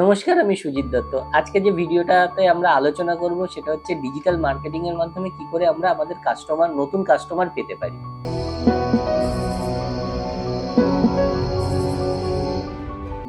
নমস্কার, আমি সুজিত দত্ত। আজকে যে ভিডিওটাতে আমরা আলোচনা করব সেটা হচ্ছে ডিজিটাল মার্কেটিং এর মাধ্যমে কি করে আমরা আমাদের কাস্টমার নতুন কাস্টমার পেতে পারি।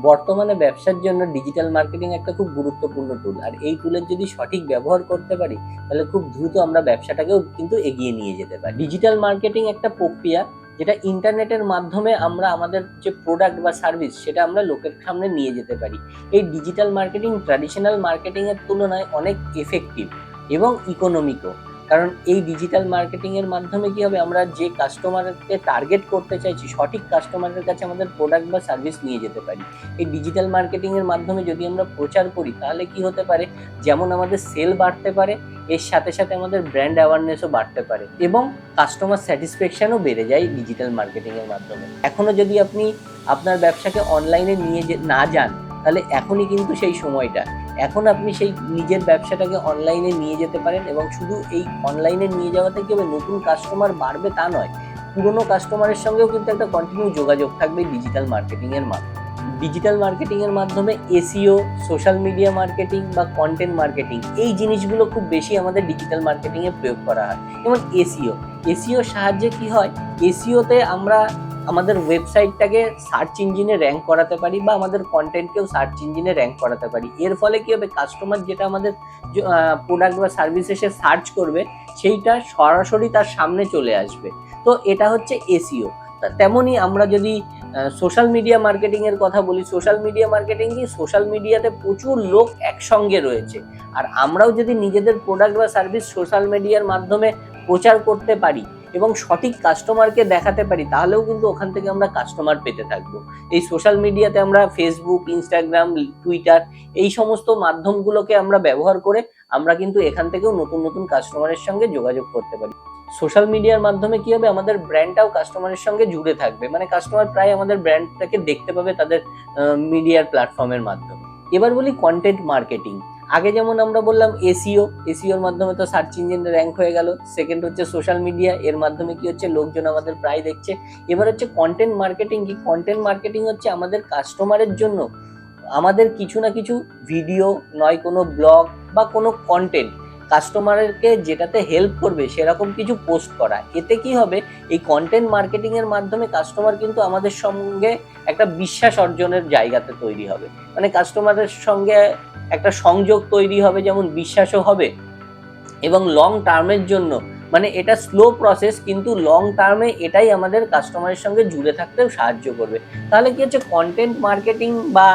বর্তমানে ব্যবসার জন্য ডিজিটাল মার্কেটিং একটা খুব গুরুত্বপূর্ণ টুল আর এই টুলের যদি সঠিক ব্যবহার করতে পারি, তাহলে খুব দ্রুত আমরা ব্যবসাটাকেও কিন্তু এগিয়ে নিয়ে যেতে পারি। ডিজিটাল মার্কেটিং একটা প্রক্রিয়া যেটা ইন্টারনেটের মাধ্যমে আমরা আমাদের যে প্রোডাক্ট বা সার্ভিস সেটা আমরা লোকের সামনে নিয়ে যেতে পারি। এই ডিজিটাল মার্কেটিং ট্র্যাডিশনাল মার্কেটিংয়ের তুলনায় অনেক এফেক্টিভ এবং ইকোনমিকও কারণ এই ডিজিটাল মার্কেটিং এর মাধ্যমে কি হবে? আমরা যে কাস্টমারকে টার্গেট করতে চাইছি, সঠিক কাস্টমারের কাছে আমাদের প্রোডাক্ট বা সার্ভিস নিয়ে যেতে পারি। এই ডিজিটাল মার্কেটিং এর মাধ্যমে যদি আমরা প্রচার করি, তাহলে কি হতে পারে? যেমন আমাদের সেল বাড়তে পারে, এর সাথে সাথে আমাদের ব্র্যান্ড অ্যাওয়ারনেসও বাড়তে পারে এবং কাস্টমার স্যাটিসফ্যাকশনও বেড়ে যায় ডিজিটাল মার্কেটিং এর মাধ্যমে। এখনও যদি আপনি আপনার ব্যবসাকে অনলাইনে নিয়ে না যান, তাহলে এখনই কিন্তু সেই সময়টা। এখন আপনি সেই নিজের ব্যবসাটাকে অনলাইনে নিয়ে যেতে পারেন এবং শুধু এই অনলাইনে নিয়ে যাওয়াতে কি হবে? নতুন কাস্টমার বাড়বে তা নয়। পুরনো কাস্টমারের সঙ্গেও কিন্তু একটা কন্টিনিউ যোগাযোগ থাকবে ডিজিটাল মার্কেটিংয়ের মাধ্যমে। ডিজিটাল মার্কেটিংয়ের মাধ্যমে এসিও সোশ্যাল মিডিয়া মার্কেটিং বা কন্টেন্ট মার্কেটিং এই জিনিসগুলো খুব বেশি আমাদের ডিজিটাল মার্কেটিংয়ে প্রয়োগ করা হয়। যেমন এসিও এসিওর সাহায্যে কি হয়? এসিওতে আমরা আমাদের ওয়েবসাইটটাকে সার্চ ইঞ্জিনে র্যাঙ্ক করাতে পারি বা আমাদের কন্টেন্টকেও সার্চ ইঞ্জিনে র্যাঙ্ক করাতে পারি। এর ফলে কী হবে? কাস্টমার যেটা আমাদের প্রোডাক্ট বা সার্ভিস এসে সার্চ করবে, সেইটা সরাসরি তার সামনে চলে আসবে। তো এটা হচ্ছে এসিও তেমনই আমরা যদি সোশ্যাল মিডিয়া মার্কেটিংয়ের কথা বলি সোশ্যাল মিডিয়া মার্কেটিং কি সোশ্যাল মিডিয়াতে প্রচুর লোক একসঙ্গে রয়েছে। আর আমরাও যদি নিজেদের প্রোডাক্ট বা সার্ভিস সোশ্যাল মিডিয়ার মাধ্যমে প্রচার করতে পারি এবং সঠিক কাস্টমারকে দেখাতে পারি, তাহলেও কিন্তু ওখান থেকে আমরা কাস্টমার পেতে থাকব। এই সোশ্যাল মিডিয়াতে আমরা ফেসবুক ইনস্টাগ্রাম টুইটার এই সমস্ত মাধ্যমগুলোকে আমরা ব্যবহার করে আমরা কিন্তু এখান থেকেও নতুন নতুন কাস্টমারের সঙ্গে যোগাযোগ করতে পারি। সোশ্যাল মিডিয়ার মাধ্যমে কি হবে? আমাদের ব্র্যান্ডটাও কাস্টমারের সঙ্গে জুড়ে থাকবে। মানে কাস্টমার প্রায় আমাদের ব্র্যান্ডটাকে দেখতে পাবে তাদের মিডিয়ার প্ল্যাটফর্মের মাধ্যমে। এবার বলি কন্টেন্ট মার্কেটিং আগে যেমন আমরা বললাম এসিও, এসিওর মাধ্যমে তো সার্চ ইঞ্জিন র্যাঙ্ক হয়ে গেল। সেকেন্ড হচ্ছে সোশ্যাল মিডিয়া এর মাধ্যমে কি হচ্ছে? লোকজন আমাদের প্রায় দেখছে। এবার হচ্ছে কন্টেন্ট মার্কেটিং কি? কন্টেন্ট মার্কেটিং হচ্ছে আমাদের কাস্টমারের জন্য আমাদের কিছু না কিছু ভিডিও নয় কোনো ব্লগ বা কোনো কন্টেন্ট কাস্টমারকে যেটাতে হেল্প করবে সেরকম কিছু পোস্ট করা। এতে কি হবে? এই কন্টেন্ট মার্কেটিংয়ের মাধ্যমে কাস্টমার কিন্তু আমাদের সঙ্গে একটা বিশ্বাস অর্জনের জায়গাতে তৈরি হবে। মানে কাস্টমারের সঙ্গে একটা সংযোগ তৈরি হবে, যেমন বিশ্বাসও হবে। এবং লং টার্মের জন্য মানে এটা স্লো প্রসেস কিন্তু লং টার্মে এটাই আমাদের কাস্টমারের সঙ্গে জুড়ে থাকতেও সাহায্য করবে। তাহলে কি হচ্ছে কন্টেন্ট মার্কেটিং বা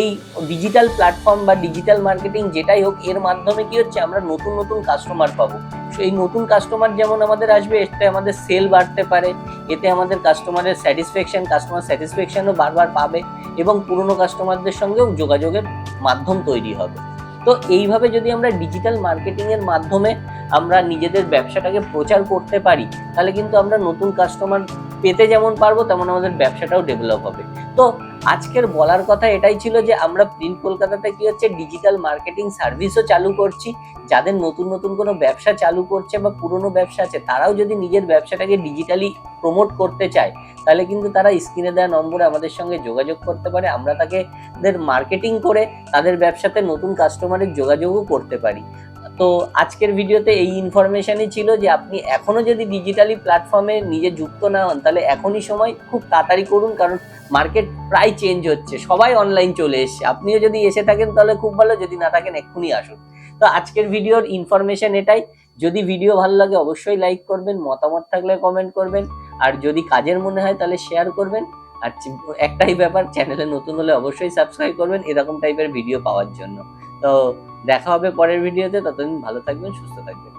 এই ডিজিটাল প্ল্যাটফর্ম বা ডিজিটাল মার্কেটিং যেটাই হোক, এর মাধ্যমে কি হচ্ছে, আমরা নতুন নতুন কাস্টমার পাবো। এই নতুন কাস্টমার যেমন আমাদের আসবে, এতে আমাদের সেল বাড়তে পারে, এতে আমাদের কাস্টমারের স্যাটিসফ্যাকশন কাস্টমার স্যাটিসফ্যাকশনও বারবার পাবে, এবং পুরনো কাস্টমারদের সঙ্গেও যোগাযোগের মাধ্যম তৈরি হবে। তো এইভাবে যদি আমরা ডিজিটাল মার্কেটিংয়ের মাধ্যমে আমরা নিজেদের ব্যবসাটাকে প্রচার করতে পারি, তাহলে কিন্তু আমরা নতুন কাস্টমার পেতে যেমন পারব, তেমন আমাদের ব্যবসাটাও ডেভেলপ হবে। তো আজকের বলার কথা এটাই ছিল যে, আমরা প্রিন্ট কলকাতাতে কি হচ্ছে ডিজিটাল মার্কেটিং সার্ভিসও চালু করছি। যাদের নতুন নতুন কোনো ব্যবসা চালু করছে বা পুরনো ব্যবসা আছে, তারাও যদি নিজের ব্যবসাটাকে ডিজিটালি প্রমোট করতে চায়, তাহলে কিন্তু তারা স্ক্রিনে দেওয়া নম্বরে আমাদের সঙ্গে যোগাযোগ করতে পারে। আমরা তাকে মার্কেটিং করে তাদের ব্যবসাতে নতুন কাস্টমারের যোগাযোগও করতে পারি। তো আজকের ভিডিওতে এই ইনফরমেশনই ছিল যে আপনি এখনও যদি ডিজিটালি প্ল্যাটফর্মে নিজে যুক্ত না হন, তাহলে এখনই সময় খুব তাড়াতাড়ি করুন, কারণ মার্কেট প্রায় চেঞ্জ হচ্ছে। সবাই অনলাইন চলে এসছে। আপনিও যদি এসে থাকেন, তাহলে খুব ভালো। যদি না থাকেন, এক্ষুনি আসুন। তো আজকের ভিডিওর ইনফরমেশন এটাই। যদি ভিডিও ভালো লাগে, অবশ্যই লাইক করবেন, মতামত থাকলে কমেন্ট করবেন। আর যদি কাজের মনে হয়, তাহলে শেয়ার করবেন। আর একটাই ব্যাপার চ্যানেলে নতুন হলে অবশ্যই সাবস্ক্রাইব করবেন, এরকম টাইপের ভিডিও পাওয়ার জন্য। তো দেখা হবে পরের ভিডিওতে ততদিন ভালো থাকবেন সুস্থ থাকবেন।